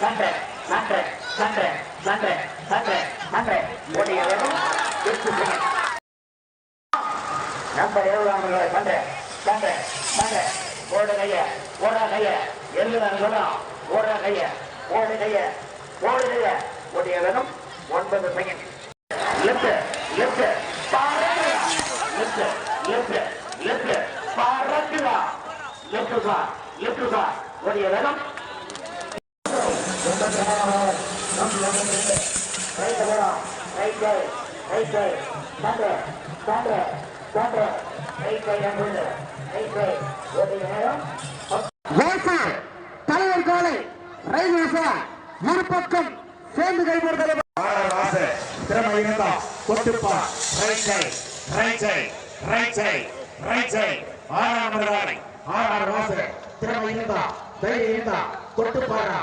சன்று சன்று சன்று சன்று சன்று சன்று ஓடிய வேகம் எட்டு செகண்ட் நம்பர் எழுபதாம் சன்று சன்று சன்று ஓடு கைய ஓடா கைய எழுபதாம் குலம் ஓடா கைய ஓடு கைய ஓடு கைய ஓடிய வேகம் ஒன்பது செகண்ட். லெஃப்ட் லெஃப்ட் பாருங்க லெஃப்ட் லெஃப்ட் லெஃப்ட் பாருங்க லெஃப்ட் சார் லெஃப்ட் சார் ஓடிய வேகம் தலைவர் காலை ரயில் இரு பக்கம் சேர்ந்து கைப்படுதல் ஆறாவது திறமை இருந்தா கொட்டுப்பா right side right side right side right side ஆறாம் நம்பர் ஆறாறு திறமை இருந்தா தைரியம் இருந்தா கொட்டுப்பாரா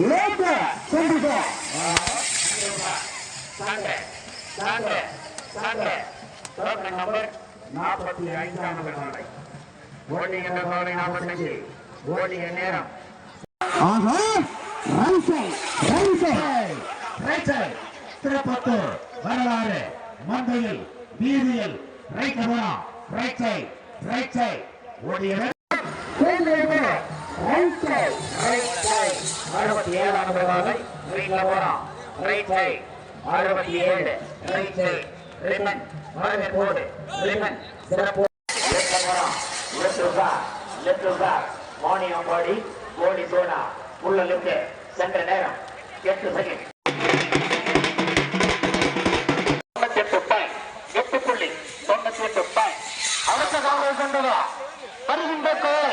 லேட்ட சந்திக்க சண்டை சண்டை சண்டை டோக்கன் நம்பர் நாற்பத்தி ஐந்தாவது நாளை ஓட்டிங் என்ற சோதனை நாற்பத்தஞ்சு ஓட்டிங் நேரம் ஆக ரைசை ரைசை ரைசை திருப்பத்து வரலாறு. மந்தையில் வீதியில் ரைக்கமனா ரைச்சை ரைச்சை ஓடியவர். அறுபத்தி ஏழாம் காலை ரைட்ல போறான் ரைட் சைடு அறுபத்தி ஏழு ரைட் சைடு ரிமன் வரவே போடு ரிமன் சிறப்பு லெஃப்ட்ல போறான் லெஃப்ட் சார் லெஃப்ட் சார் மானியம்பாடி கோடி சோனா உள்ள லெஃப்ட் சென்ற நேரம் எட்டு செகண்ட் எட்டு புள்ளி தொண்ணூத்தி எட்டு பாயிண்ட் அடுத்த வருகின்ற கோலை.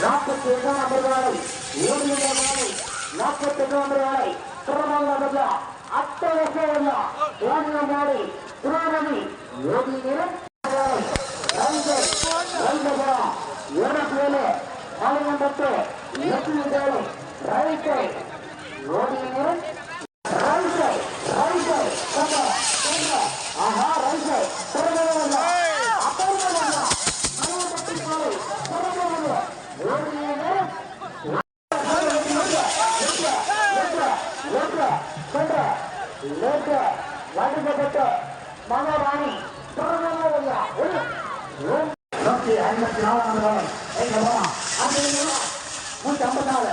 நாற்பத்தி ஒன்றாம் நம்பர் வாழை ஏழு நம்பர் வாழை நாற்பத்தி ஒன்றாம் நம்பர் வாழை சுரமல்ல பதிலா அட்டவசல்ல ஏழு நம்பர் வாழை துரோமதி ஏழு நிறம் இருபத்தி ஏழு பதினெட்டு எட்டு ஏழு ரைட்டு ஏழு நிறம் மகாராணி நூத்தி ஐம்பத்தி நாலாம் நாள் எங்க போலாம் அந்த நூத்தி ஐம்பத்தி நாலு.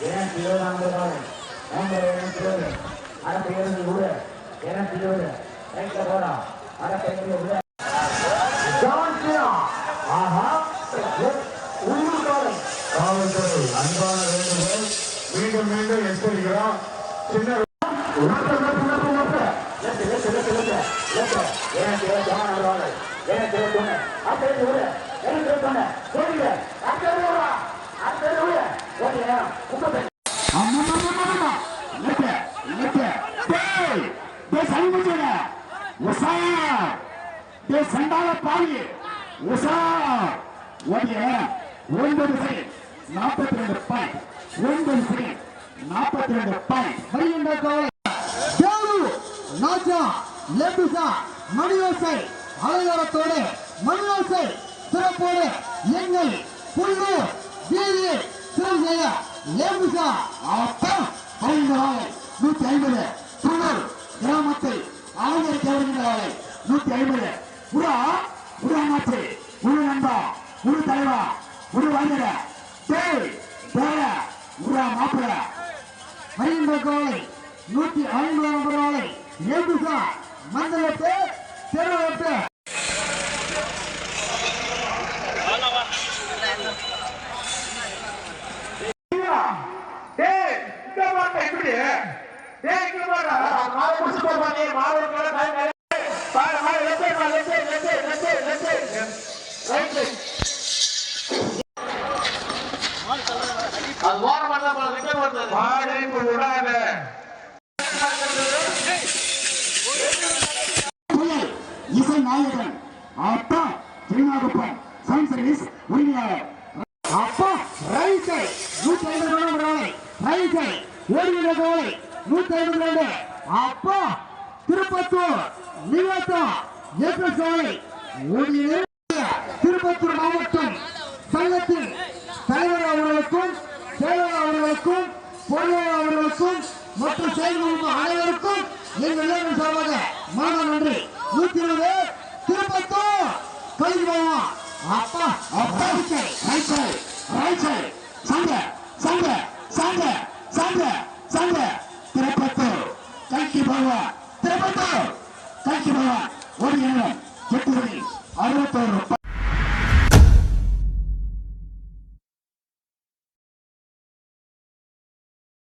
இருநூத்தி இருபது ஐம்பது நாலு நம்பர் இருநூத்தி இருபது. அடுத்த இருபது கூட இருநூத்தி இருபது. ரைட்ல போடா அடுத்த இருபது கூட ஆஹா. உள்ளூர்காரன். காவல்துறை அன்பான வேண்டுகோள். மீண்டும் மீண்டும் எச்சரிக்கிறோம் சின்ன எனக்கு ஒன்பது செகண்ட் நாற்பத்தி ரெண்டு பாயிண்ட் ஒன்பது செகண்ட் நாற்பத்தி ரெண்டு பாயிண்ட் வருகின்ற காலை தேவு நாஜா லெபுசா மணியோசை அலையோரத்தோடு மணியோசை சிறப்போடு எங்கள் புல்லூர் வீதி சிறுஜெய ஏமிசா ஆட்டம் பயங்கராலை நூத்தி ஐம்பது. துணர் கிராமத்தை ஆதரிக்க வருகிறாரை நூத்தி ஐம்பது. புறா புறா நாட்டு முழு நண்பா முழு தலைவா முழு வாங்கர தேய் பேர உரா மாப்பிள. மகிந்த கோலை நூத்தி ஐம்பது நம்பர் ஆலை ஏமிசா மண்டலத்து தெருவத்து மாடு கூடாத இசை நாயகன் அப்பா திருநாகப்பன் சவுண்ட் சர்வீஸ் உரிமையாளர் அப்பா ரைட்டர் நூற்றி ஐம்பது ரைட்டர் ஒரு நூத்தி ஐம்பது ரெண்டு அப்பா திருப்பத்தூர் நிவாத்தா ஏப்ரல் சோலை திருப்பத்தூர் மாவட்டம் சங்கத்தின் தலைவர் அவர்களுக்கும் செயலர் அவர்களுக்கும் பொருளாளர் அவர்களுக்கும் மற்றும் செயல்களுக்கும் அனைவருக்கும் எங்கள் இளைஞர் சார்பாக மாத நன்றி. நூத்தி இருபது திருப்பத்தூர் கல்வி அப்பா அப்பா ரைட் சைடு ரைட் சைடு சங்க சங்க சங்க சங்க சங்க திருப்பத்தூர் கல்கி பவன் திருப்பத்தூர் கல்கி ஒரு எண்ணம் எட்டு அறுபத்தோரு ரூபாய்.